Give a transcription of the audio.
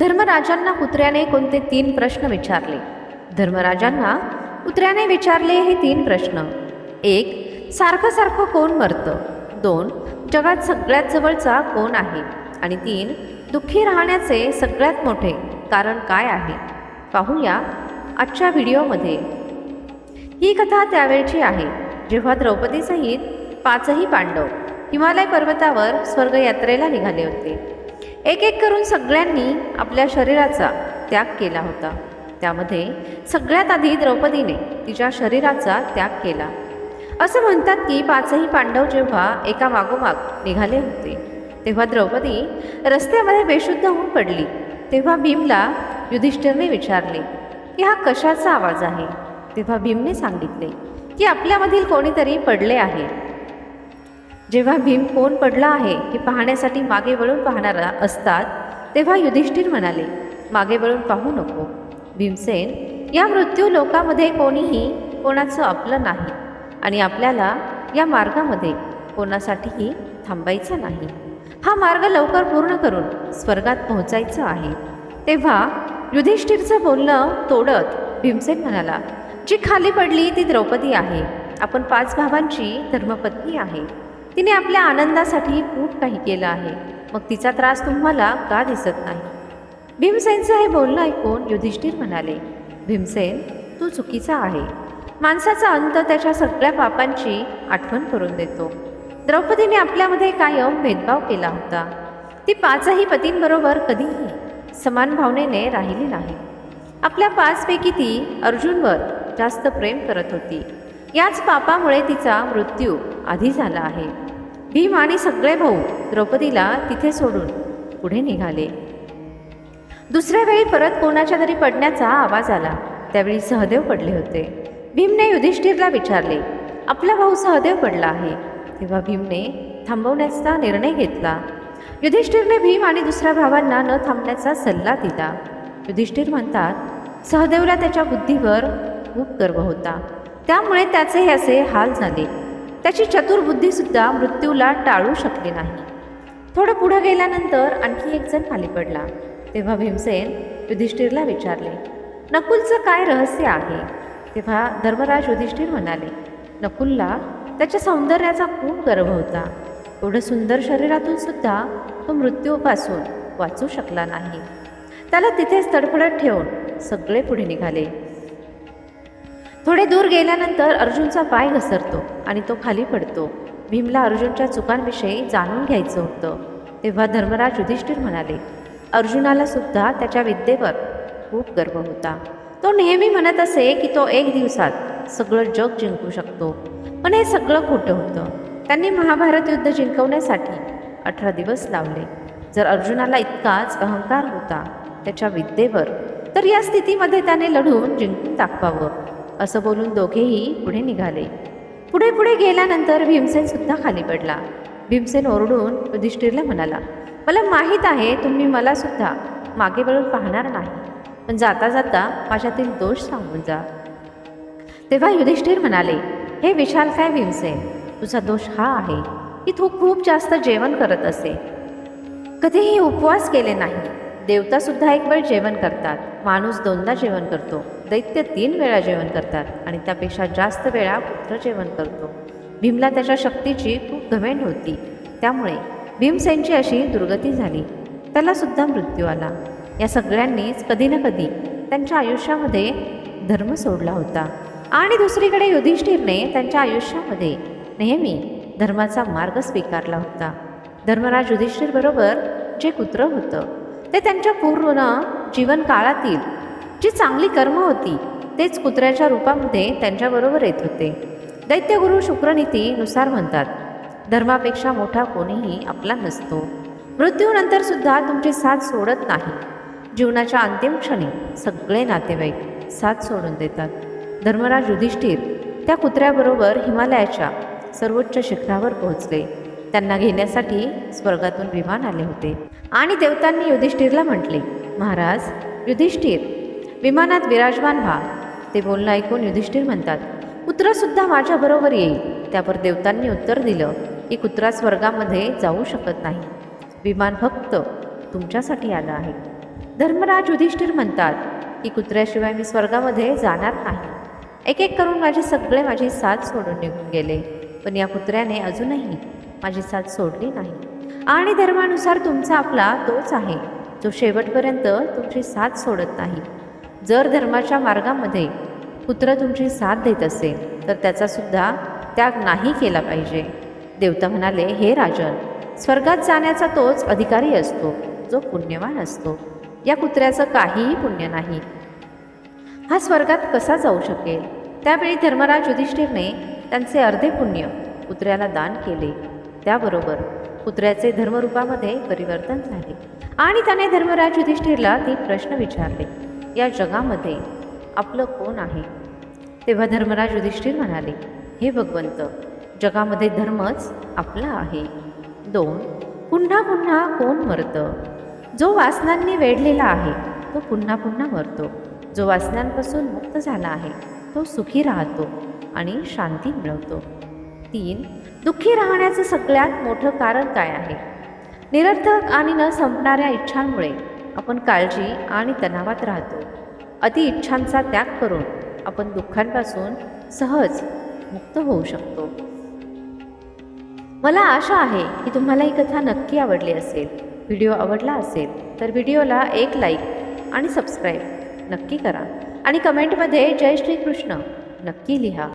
धर्मराजांना कुत्र्याने कोणते तीन प्रश्न विचारले? धर्मराजांना कुत्र्याने विचारले हे तीन प्रश्न. एक सारखं सारखं कोण मरतं? दोन जगात सगळ्यात जवळचा कोण आहे? आणि तीन दुःखी राहण्याचे सगळ्यात मोठे कारण काय आहे? पाहूया आजच्या व्हिडिओमध्ये. ही कथा त्यावेळची आहे जेव्हा द्रौपदीसहित पाचही पांडव हिमालय पर्वतावर स्वर्गयात्रेला निघाले होते. एक एक करून सगळ्यांनी आपल्या शरीराचा त्याग केला होता. त्यामध्ये सगळ्यात आधी द्रौपदीने तिच्या शरीराचा त्याग केला. असं म्हणतात की पाचही पांडव जेव्हा एका मागोमाग निघाले होते तेव्हा द्रौपदी रस्त्यामध्ये बेशुद्ध होऊन पडली. तेव्हा भीमला युधिष्ठिरने विचारले की हा कशाचा आवाज आहे? तेव्हा भीमने सांगितले की आपल्यामधील कोणीतरी पडले आहे. जेव्हा भीम कोण पडला आहे हे पाहण्यासाठी मागे वळून पाहणारा असतात तेव्हा युधिष्ठिर म्हणाले मागे वळून पाहू नको. भीमसेन या मृत्यू लोकामध्ये कोणीही कोणाचं आपलं नाही आणि आपल्याला या मार्गामध्ये कोणासाठीही थांबायचं नाही. हा मार्ग लवकर पूर्ण करून स्वर्गात पोहोचायचं आहे. तेव्हा युधिष्ठिरचं बोलणं तोडत भीमसेन म्हणाला जी खाली पडली ती द्रौपदी आहे. आपण पाच भावांची धर्मपत्नी आहे. तिने आपल्या आनंदासाठी खूप काही केलं आहे. मग तिचा त्रास तुम्हाला का दिसत नाही? भीमसेनचं हे बोलणं ऐकून युधिष्ठिर म्हणाले भीमसेन तू चुकीचा आहे. माणसाचा अंत त्याच्या सगळ्या पापांची आठवण करून देतो. द्रौपदीने आपल्यामध्ये कायम भेदभाव केला होता. ती पाचही पतींबरोबर कधीही समान भावनेने राहिली नाही. आपल्या पाचपैकी ती अर्जुनवर जास्त प्रेम करत होती. याच पापामुळे तिचा मृत्यू आधी झाला आहे. भीम आणि सगळे भाऊ द्रौपदीला तिथे सोडून पुढे निघाले. दुसऱ्या वेळी परत कोणाच्या तरी पडण्याचा आवाज आला. त्यावेळी सहदेव पडले होते. भीमने युधिष्ठिरला विचारले आपला भाऊ सहदेव पडला आहे. तेव्हा भीमने थांबवण्याचा निर्णय घेतला. युधिष्ठिरने भीम आणि दुसऱ्या भावांना न थांबण्याचा सल्ला दिला. युधिष्ठिर म्हणतात सहदेवला त्याच्या बुद्धीवर खूप गर्व होता. त्यामुळे त्याचे हे असे हाल झाले. त्याची चतुर बुद्धीसुद्धा मृत्यूला टाळू शकली नाही. थोडं पुढं गेल्यानंतर आणखी एक जण खाली पडला. तेव्हा भीमसेन युधिष्ठिरला विचारले नकुलचं काय रहस्य आहे? तेव्हा धर्मराज युधिष्ठिर म्हणाले नकुलला त्याच्या सौंदर्याचा खूप गर्व होता. एवढं सुंदर शरीरातून सुद्धा तो मृत्यूपासून वाचू शकला नाही. त्याला तिथेच तडफडत ठेवून सगळे पुढे निघाले. थोडे दूर गेल्यानंतर अर्जुनचा पाय घसरतो आणि तो खाली पडतो. भीमला अर्जुनच्या चुकांविषयी जाणून घ्यायचं होतं. तेव्हा धर्मराज युधिष्ठिर म्हणाले अर्जुनाला सुद्धा त्याच्या विद्येवर खूप गर्व होता. तो नेहमी म्हणत असे की तो एक दिवसात सगळं जग जिंकू शकतो. पण हे सगळं खोटं होतं. त्यांनी महाभारत युद्ध जिंकवण्यासाठी अठरा दिवस लावले. जर अर्जुनाला इतकाच अहंकार होता त्याच्या विद्येवर तर या स्थितीमध्ये त्याने लढून जिंकून दाखवावं. असं बोलून दोघेही पुढे निघाले. पुढे पुढे गेल्यानंतर भीमसेन सुद्धा खाली पडला. भीमसेन ओरडून युधिष्ठिरला म्हणाला मला माहीत आहे तुम्ही मला सुद्धा मागे वळून पाहणार नाही. पण जाता जाता माझ्यातील दोष सांगून जा. तेव्हा युधिष्ठिर म्हणाले हे विशाल काय भीमसेन? तुझा दोष हा आहे की तू खूप जास्त जेवण करत असे. कधीही उपवास केले नाही. देवता सुद्धा एक वेळ जेवण करतात. माणूस दोनदा जेवण करतो. दैत्य तीन वेळा जेवण करतात आणि त्यापेक्षा जास्त वेळा पुत्र जेवण करतो. भीमला त्याच्या शक्तीची खूप घमेंड होती. त्यामुळे भीमसेनची अशी दुर्गती झाली. त्याला सुद्धा मृत्यू आला. या सगळ्यांनीच कधी ना कधी त्यांच्या आयुष्यामध्ये धर्म सोडला होता. आणि दुसरीकडे युधिष्ठिरने त्यांच्या आयुष्यामध्ये नेहमी धर्माचा मार्ग स्वीकारला होता. धर्मराज युधिष्ठिरबरोबर जे कुत्र होतं ते त्यांच्या पूर्ण जीवनकाळातील जी चांगली कर्म होती तेच कुत्र्याच्या रूपामध्ये त्यांच्याबरोबर येत होते. दैत्यगुरु शुक्रनीतीनुसार म्हणतात धर्मापेक्षा मोठा कोणीही आपला नसतो. मृत्यूनंतर सुद्धा तुमची साथ सोडत नाही. जीवनाच्या अंतिम क्षणी सगळे नातेवाईक साथ सोडून देतात. धर्मराज युधिष्ठिर त्या कुत्र्याबरोबर हिमालयाच्या सर्वोच्च शिखरावर पोहोचले. त्यांना घेण्यासाठी स्वर्गातून विमान आले होते. आणि देवतांनी युधिष्ठिरला म्हटले महाराज युधिष्ठिर विमानात विराजमान व्हा. ते बोलणं ऐकून युधिष्ठिर म्हणतात कुत्रासुद्धा माझ्याबरोबर येईल. त्यावर देवतांनी उत्तर दिलं की कुत्रा स्वर्गामध्ये जाऊ शकत नाही. विमान फक्त तुमच्यासाठी आलं आहे. धर्मराज युधिष्ठिर म्हणतात की कुत्र्याशिवाय मी स्वर्गामध्ये जाणार नाही. एक एक करून माझे सगळे माझी साथ सोडून निघून गेले. पण या कुत्र्याने अजूनही माझी साथ सोडली नाही. आणि धर्मानुसार तुमचा आपला तोच आहे जो शेवटपर्यंत तुमची साथ सोडत नाही. जर धर्माच्या मार्गामध्ये पुत्र तुमची साथ देत असेल तर त्याचा सुद्धा त्याग नाही केला पाहिजे. देवता म्हणाले हे राजन स्वर्गात जाण्याचा तोच अधिकारी असतो जो पुण्यवान असतो. या कुत्र्याचं काहीही पुण्य नाही. हा स्वर्गात कसा जाऊ शकेल त्यावेळी धर्मराज युधिष्ठिरने त्यांचे अर्धे पुण्य कुत्र्याला दान केले. त्याबरोबर कुत्र्याचे धर्मरूपामध्ये परिवर्तन झाले. आणि त्याने धर्मराज युधिष्ठिरला ती प्रश्न विचारले. या जगामध्ये आपलं कोण आहे? तेव्हा धर्मराज युधिष्ठिर म्हणाले हे भगवंत जगामध्ये धर्मच आपला आहे. दोन पुन्हा पुन्हा कोण मरतं? जो वासनांनी वेढलेला आहे तो पुन्हा पुन्हा मरतो. जो वासनांपासून मुक्त झाला आहे तो सुखी राहतो आणि शांती मिळवतो. तीन दुःखी राहण्याचं सगळ्यात मोठं कारण काय आहे? निरर्थक आणि न संपणाऱ्या इच्छांमुळे आपण काळजी आणि तणावात राहतो. अति इच्छांचा त्याग करून आपण दुःखांपासून सहज मुक्त होऊ शकतो. मला आशा आहे की तुम्हाला ही कथा नक्की आवडली असेल व्हिडिओ आवडला असेल तर व्हिडिओला एक लाईक आणि सबस्क्राईब नक्की करा. आणि कमेंटमध्ये जय श्रीकृष्ण नक्की लिहा.